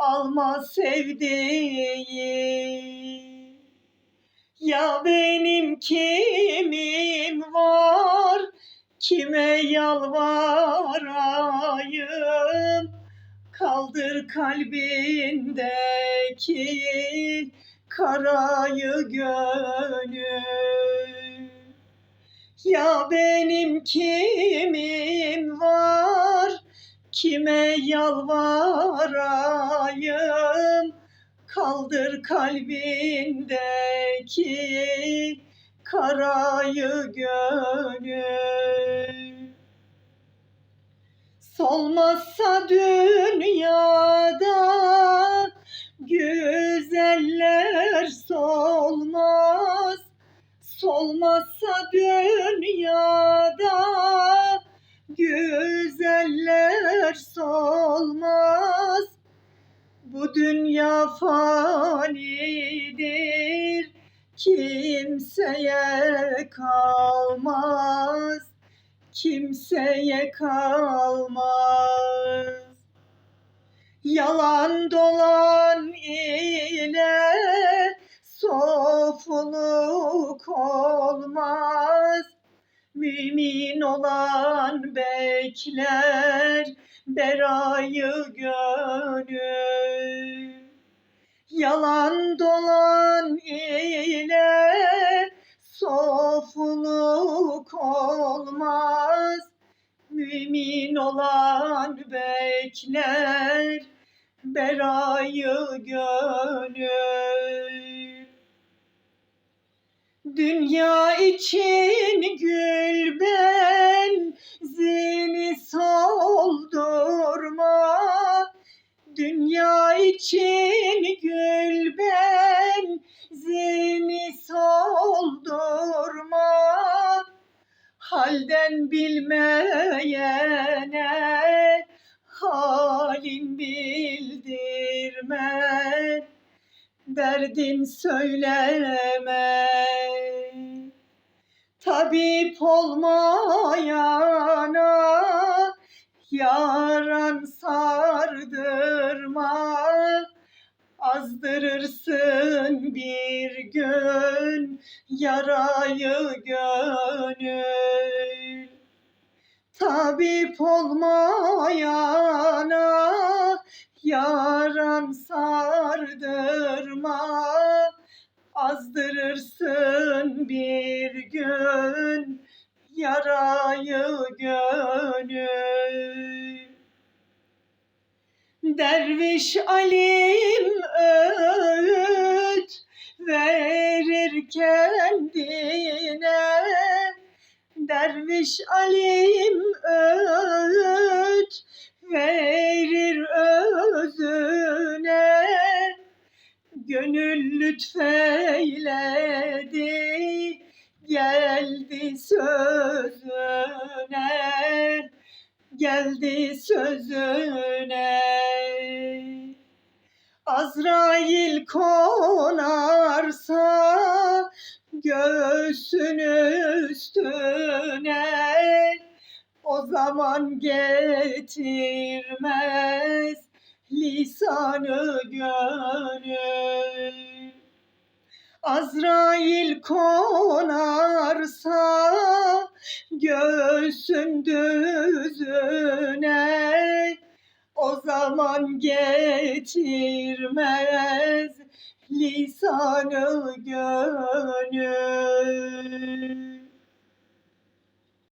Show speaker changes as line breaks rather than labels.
alma sevdiğim. Ya benim kimim var, kime yalvarayım? Kaldır kalbindeki karayı gönül. Ya benim kimim kime yalvarayım? Kaldır kalbindeki karayı gönül. Solmazsa dünyada kimseye kalmaz, kimseye kalmaz. Yalan dolan ile sofuluk olmaz. Mümin olan bekler berayı gönül. Yalan dolan Mümin olan bekler berayı gönül. Dünya için gül benzini soldurma. Dünya için Halden bilmeyene halin bildirme. Derdin söyleme. Tabip olmayana yaran sardırma. Azdırırsın bir gün yarayı gönül. Tabip olmayana yaran sardırma. Azdırırsın bir gün yarayı gönül. Derviş alim öğüt verir kendine. Derviş alim öğüt verir özüne. Gönül lütfeyledi geldi sözüne geldi sözüne Azrail konarsa göğsün o zaman getirmez lisanı gönül Azrail konarsa göğsün düzüne o zaman getirmez lisanı gönül.